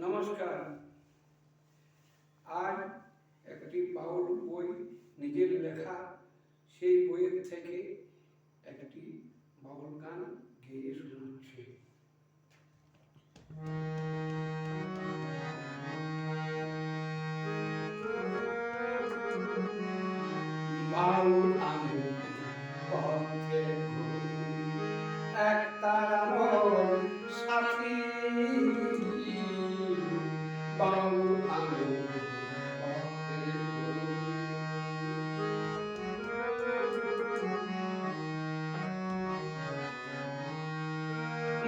নমস্কার। আর একটি বাউল বই নিজের লেখা, সেই বইয়ের থেকে একটি বাউল গান গেয়ে শোনাচ্ছে।